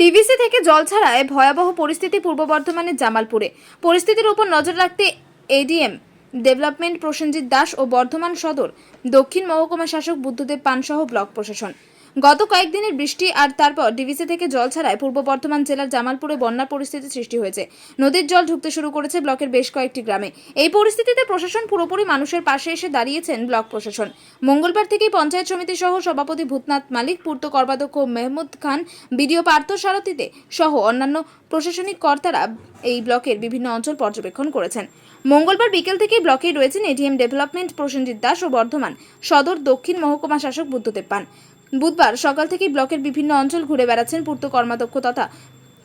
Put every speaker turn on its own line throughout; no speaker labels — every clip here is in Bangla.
ডিভিসি থেকে জল ছাড়ায় ভয়াবহ পরিস্থিতি পূর্ব বর্ধমানের জামালপুরে। পরিস্থিতির উপর নজর রাখতে এডিএম, ডেভেলপমেন্ট প্রসেনজিৎ দাস ও বর্ধমান সদর, দক্ষিণ মহকুমা শাসক বুদ্ধদেব পানসহ ব্লক প্রশাসন। গত কয়েকদিনের বৃষ্টি আর তারপর ডিভিসি থেকে জল ছাড়ায় পূর্ব বর্ধমান জেলার জামালপুরে বন্যার পরিস্থিতি সৃষ্টি হয়েছে। নদীর জল ঢুকতে শুরু করেছে ব্লকের বেশ কয়েকটি গ্রামে। এই পরিস্থিতিতে প্রশাসন পুরোপুরি মানুষের পাশে এসে দাঁড়িয়েছেন ব্লক প্রশাসন। মঙ্গলবার থেকেই পঞ্চায়েত সমিতি সহ সভাপতি ভূতনাথ মালিক, পূর্ত কর্মাধ্যক্ষ মেহমুদ খান, বিডিও পার্থ সারথীতে সহ অন্যান্য প্রশাসনিক কর্তারা এই ব্লকের বিভিন্ন অঞ্চল পর্যবেক্ষণ করেছেন। মঙ্গলবার বিকেল থেকেই ব্লকেই রয়েছেন এটিএম ডেভেলপমেন্ট প্রসেনজিৎ দাস ও বর্ধমান সদর দক্ষিণ মহকুমা শাসক বুদ্ধদেব পান। বুধবার সকাল থেকেই ব্লকের বিভিন্ন অঞ্চল ঘুরে বেড়াচ্ছেন পূর্ত কর্মাধ্যক্ষ তথা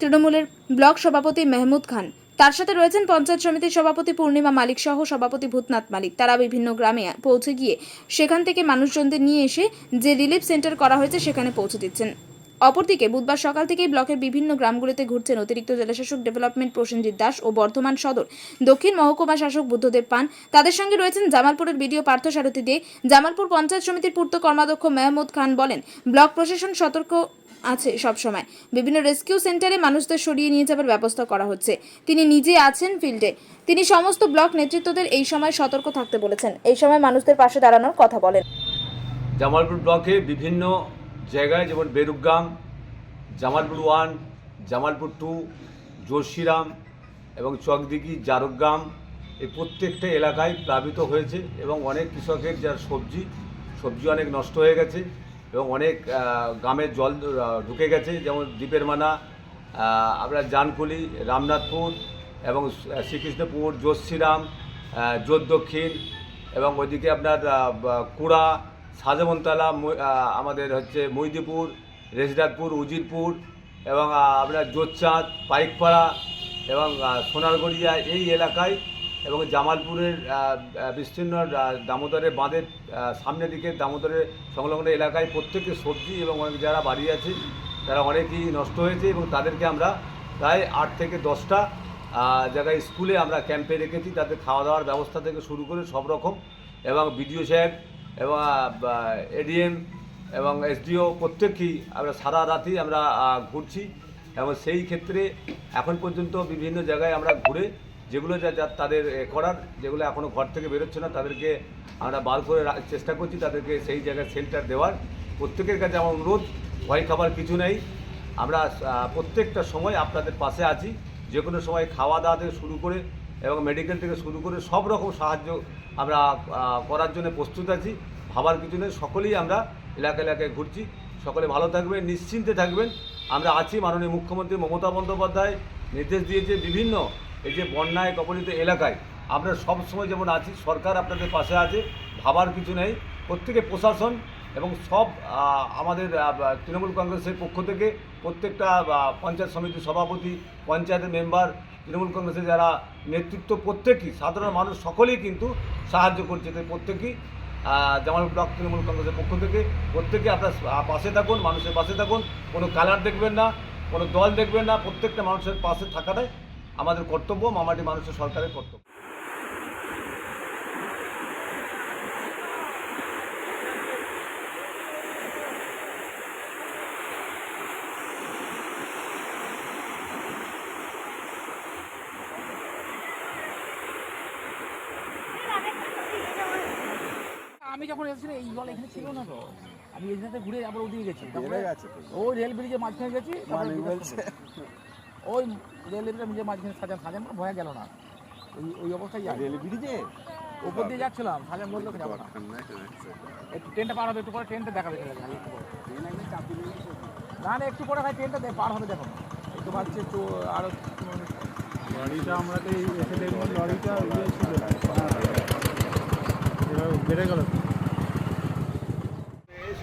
তৃণমূলের ব্লক সভাপতি মেহমুদ খান। তার সাথে রয়েছেন পঞ্চায়েত সমিতির সভাপতি পূর্ণিমা মালিক সহ সভাপতি ভূতনাথ মালিক। তারা বিভিন্ন গ্রামে পৌঁছে গিয়ে সেখান থেকে মানুষজনদের নিয়ে এসে যে রিলিফ সেন্টার করা হয়েছে সেখানে পৌঁছে দিচ্ছেন। অপরদিকে বুধবার সকাল থেকেই ব্লকের বিভিন্ন গ্রামগুলিতে ঘুরছেন অতিরিক্ত জেলাশাসক ডেভেলপমেন্ট প্রসেনজিৎ দাস ও বর্ধমান সদর। দক্ষিণ মহকুমা শাসক বুদ্ধদেব পান। তাদের সঙ্গে রয়েছেন জামালপুরের বিডিও পার্থ সারথী দে। জামালপুর পঞ্চায়েত সমিতির পূর্ত কর্মাধ্যক্ষ মেহমুদ খান বলেন, ব্লক প্রশাসন সতর্ক আছে সব সময়। বিভিন্ন রেস্কিউ সেন্টারে মানুষদের সরিয়ে নিয়ে যাবার ব্যবস্থা করা হচ্ছে। তিনি নিজে আছেন ফিল্ডে। তিনি সমস্ত ব্লক নেতৃত্বদের এই সময় সতর্ক থাকতে বলেছেন। এই সময় মানুষদের পাশে দাঁড়ানোর কথা বলেন।
জামালপুর ব্লকে বিভিন্ন জায়গায় যেমন বেরুগ্রাম জামালপুর ওয়ান, জামালপুর টু জোশিরাম এবং চকদিঘি, জারুগ্রাম, এই প্রত্যেকটা এলাকায় প্লাবিত হয়েছে এবং অনেক কৃষকের যার সবজি সবজি অনেক নষ্ট হয়ে গেছে এবং অনেক গ্রামের জল ঢুকে গেছে, যেমন দ্বীপের মানা আপনার জানকুলি, রামনাথপুর এবং শ্রীকৃষ্ণপুর জোশিরাম জোর দক্ষিণ এবং ওইদিকে আপনার কুড়া সাজমনতলা আমাদের হচ্ছে মৈদিপুর রেজদাতপুর উজিরপুর এবং আপনার জোরচাঁদ পাইকপাড়া এবং সোনারগড়িয়া এই এলাকায় এবং জামালপুরের বিস্তীর্ণ দামোদরের বাঁধের সামনের দিকে দামোদরের সংলগ্ন এলাকায় প্রত্যেকের সবজি এবং অনেক যারা বাড়ি আছে, তারা অনেকই নষ্ট হয়েছে এবং তাদেরকে আমরা প্রায় আট থেকে দশটা জায়গায় স্কুলে আমরা ক্যাম্পে রেখেছি। তাদের খাওয়া দাওয়ার ব্যবস্থা থেকে শুরু করে সব রকম এবং বিডিও সাহেব এবং এডিএম এবং এসডিও প্রত্যেককেই আমরা সারা রাতই আমরা ঘুরছি এবং সেই ক্ষেত্রে এখন পর্যন্ত বিভিন্ন জায়গায় আমরা ঘুরে যেগুলো যা যা তাদের করার, যেগুলো এখনও ঘর থেকে বেরোচ্ছে না, তাদেরকে আমরা বার করে চেষ্টা করছি তাদেরকে সেই জায়গায় শেল্টার দেওয়ার। প্রত্যেকের কাছে আমার অনুরোধ, ভয় খাবার কিছু নেই। আমরা প্রত্যেকটা সময় আপনাদের পাশে আছি। যে কোনো সময় খাওয়া দাওয়া থেকে শুরু করে এবং মেডিকেল থেকে শুরু করে সব রকম সাহায্য আমরা করার জন্য প্রস্তুত আছি। ভাবার কিছু নেই, সকলেই আমরা এলাকা এলাকায় ঘুরছি। সকলে ভালো থাকবেন, নিশ্চিন্তে থাকবেন। আমরা আছি মাননীয় মুখ্যমন্ত্রী মমতা বন্দ্যোপাধ্যায় নির্দেশ দিয়েছে বিভিন্ন এই যে বন্যায় কবলিত এলাকায়। আমরা সব সময় যেমন আছি, সরকার আপনাদের পাশে আছে, ভাবার কিছু নেই। প্রত্যেকে প্রশাসন এবং সব আমাদের তৃণমূল কংগ্রেসের পক্ষ থেকে প্রত্যেকটা পঞ্চায়েত সমিতির সভাপতি, পঞ্চায়েতের মেম্বার তৃণমূল কংগ্রেসের যারা নেতৃত্ব প্রত্যেকই, সাধারণ মানুষ সকলেই কিন্তু সাহায্য করছে তাই প্রত্যেকেই জামালপুর ব্লক তৃণমূল কংগ্রেসের পক্ষ থেকে। প্রত্যেকে আপনার পাশে থাকুন, মানুষের পাশে থাকুন, কোনো কালার দেখবেন না, কোনো দল দেখবেন না, প্রত্যেকটা মানুষের পাশে থাকাটাই আমাদের কর্তব্য, মামাটি মানুষের সরকারের কর্তব্য
আমি যখন এসেছি এই জল এখানে ছিল না। তো আমি এখানে ঘুরে আবার ওদিকে গেছি। তারপরে
গেছে
ওই রেল ব্রিজের মাঝখানে গেছি
বলছে।
করলাম। ওই রেল ব্রিজের মাঝখানে সাজান সাজান ভয় গেল না। ওই ওই অবস্থায়
রেল ব্রিজে?
ওপর দিয়ে যাচ্ছিলাম সাজান বলল যাব না। একটু ট্রেনটা পার হবে একটু পরে ট্রেনটা দেখাবে। না না একটু পরে ভাই ট্রেনটা পার হবে দেখো। একটু পাচ্ছে তো আরও
লরিটা আমরা তো এই এসে দেখলাম লরিটা ইয়ে ছিল। বেড়ে গেল।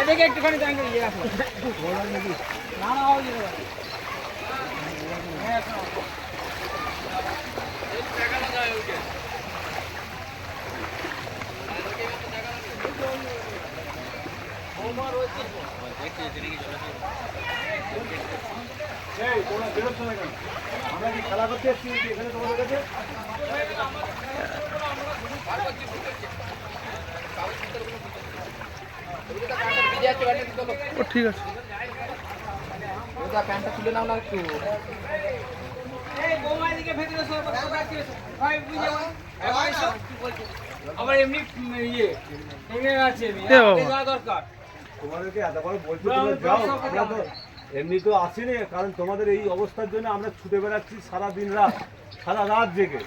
এদিকে একটুখানি জাঙ্গে ইয়ে আসো। না না
আমরা কি খেলা করতে এসেছি এখানে তোমাদের কাছে?
ও ঠিক আছে।
প্যান্টটা তুলে নাও না একটু। আবার এমনি ইয়ে আছে দরকার।
তোমাদেরকে এতবার বলছি তোমরা যাও। আমরা তো এমনি তো আসিনি কারণ তোমাদের এই অবস্থার জন্য আমরা ছুটে বেড়াচ্ছি সারা দিন রাত সারা রাত জেগে।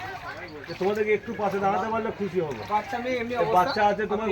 যে তোমাদেরকে একটু পাশে দাঁড়াতে পারলে খুশি হব।
বাচ্চা মেয়ে এমনি
বাচ্চা আছে তোমার